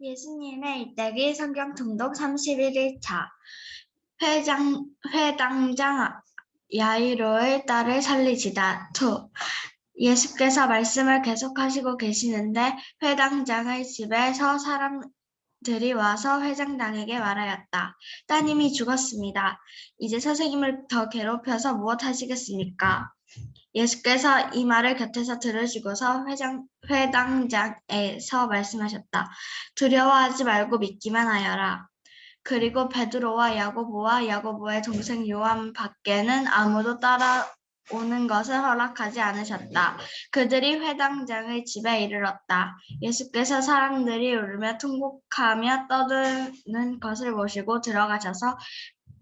예수님의 일대기 성경 통독 31일차 회장, 회당장 야이로의 딸을 살리지다. 2. 예수께서 말씀을 계속하시고 계시는데 회당장의 집에서 사람 들이 와서 회장장에게 말하였다. 따님이 죽었습니다. 이제 선생님을 더 괴롭혀서 무엇 하시겠습니까? 예수께서 이 말을 곁에서 들으시고서 회장, 회당장에서 말씀하셨다. 두려워하지 말고 믿기만 하여라. 그리고 베드로와 야고보와 야고보의 동생 요한 밖에는 아무도 따라 오는 것을 허락하지 않으셨다. 그들이 회당장의 집에 이르렀다. 예수께서 사람들이 울며 통곡하며 떠드는 것을 보시고 들어가셔서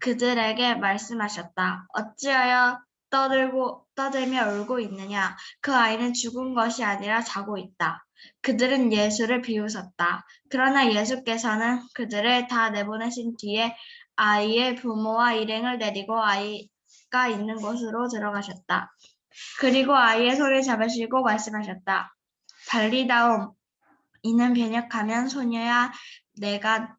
그들에게 말씀하셨다. 어찌하여 떠들고 떠들며 울고 있느냐? 그 아이는 죽은 것이 아니라 자고 있다. 그들은 예수를 비웃었다. 그러나 예수께서는 그들을 다 내보내신 뒤에 아이의 부모와 일행을 데리고 아이 가 있는 곳으로 들어가셨다. 그리고 아이의 손을 잡으시고 말씀하셨다. 달리다옴. 이는 변역하면 소녀야 내가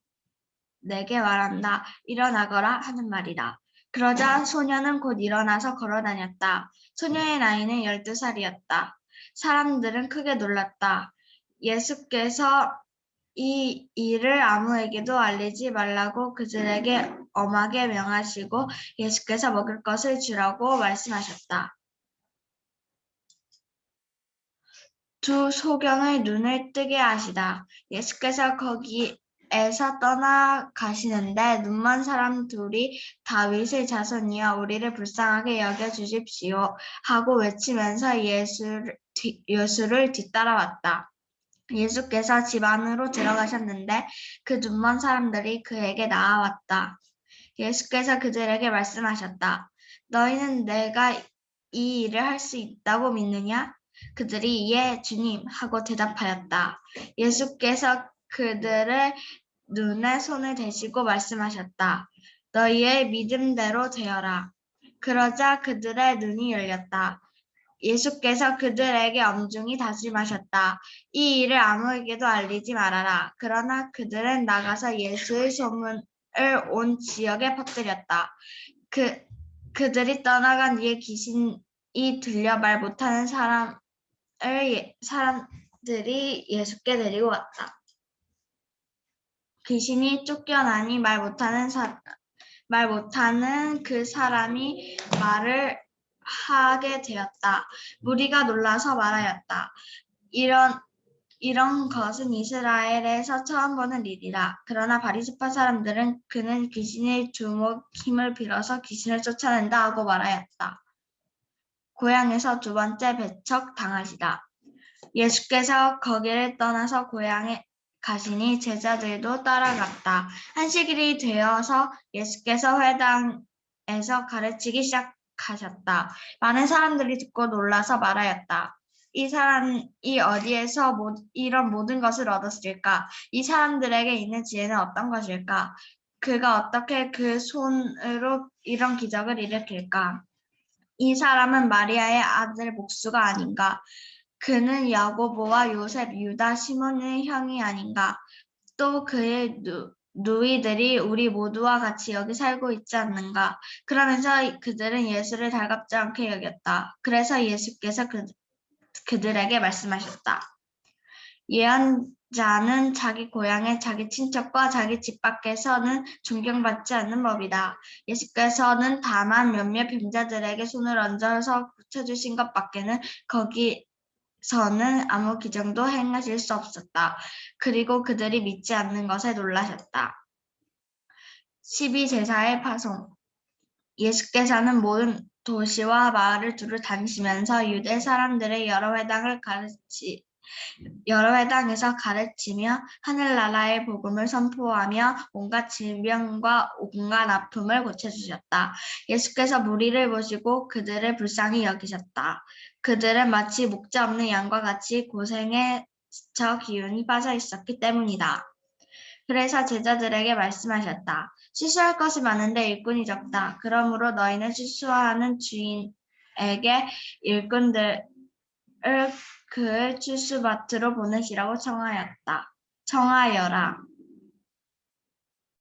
내게 말한다. 일어나거라 하는 말이다. 그러자 소녀는 곧 일어나서 걸어 다녔다. 소녀의 나이는 열두 살이었다. 사람들은 크게 놀랐다. 예수께서 이 일을 아무에게도 알리지 말라고 그들에게 엄하게 명하시고 예수께서 먹을 것을 주라고 말씀하셨다. 두 소경의 눈을 뜨게 하시다. 예수께서 거기에서 떠나가시는데 눈먼 사람 둘이 다윗의 자손이여 우리를 불쌍하게 여겨 주십시오 하고 외치면서 예수를, 뒤, 예수를 뒤따라왔다. 예수께서 집 안으로 들어가셨는데 그 눈먼 사람들이 그에게 나아왔다. 예수께서 그들에게 말씀하셨다. 너희는 내가 이 일을 할 수 있다고 믿느냐? 그들이 예, 주님 하고 대답하였다. 예수께서 그들의 눈에 손을 대시고 말씀하셨다. 너희의 믿음대로 되어라. 그러자 그들의 눈이 열렸다. 예수께서 그들에게 엄중히 다짐하셨다. 이 일을 아무에게도 알리지 말아라. 그러나 그들은 나가서 예수의 소문을 온 지역에 퍼뜨렸다. 그, 그들이 떠나간 뒤에 귀신이 들려 말 못하는 사람을, 예- 사람들이 예수께 데리고 왔다. 귀신이 쫓겨나니 말 못하는 사, 말 못하는 그 사람이 말을 하게 되었다. 무리가 놀라서 말하였다. 이런 이런 것은 이스라엘에서 처음 보는 일이라. 그러나 바리새파 사람들은 그는 귀신의 주목 힘을 빌어서 귀신을 쫓아낸다 하고 말하였다. 고향에서 두 번째 배척 당하시다. 예수께서 거기를 떠나서 고향에 가시니 제자들도 따라갔다. 한시길이 되어서 예수께서 회당에서 가르치기 시작 하셨다. 많은 사람들이 듣고 놀라서 말하였다. 이 사람이 어디에서 모, 이런 모든 것을 얻었을까? 이 사람들에게 있는 지혜는 어떤 것일까? 그가 어떻게 그 손으로 이런 기적을 일으킬까? 이 사람은 마리아의 아들 목수가 아닌가? 그는 야고보와 요셉, 유다, 시몬의 형이 아닌가? 또 그의 누, 누이들이 우리 모두와 같이 여기 살고 있지 않는가? 그러면서 그들은 예수를 달갑지 않게 여겼다. 그래서 예수께서 그, 그들에게 말씀하셨다. 예언자는 자기 고향의 자기 친척과 자기 집 밖에서는 존경받지 않는 법이다. 예수께서는 다만 몇몇 병자들에게 손을 얹어서 고쳐주신 것밖에는 거기 서는 아무 기정도 행하실 수 없었다. 그리고 그들이 믿지 않는 것에 놀라셨다. 12제사의 파송 예수께서는 모든 도시와 마을을 두루 다니시면서 유대 사람들의 여러 회당을 가르치 여러 회당에서 가르치며 하늘나라의 복음을 선포하며 온갖 질병과 온갖 아픔을 고쳐주셨다. 예수께서 무리를 보시고 그들을 불쌍히 여기셨다. 그들은 마치 목자 없는 양과 같이 고생에 지쳐 기운이 빠져 있었기 때문이다. 그래서 제자들에게 말씀하셨다. 취수할 것이 많은데 일꾼이 적다. 그러므로 너희는 취수하는 주인에게 일꾼들 을그 취수밭으로 보내시라고 청하였다. 정하여라.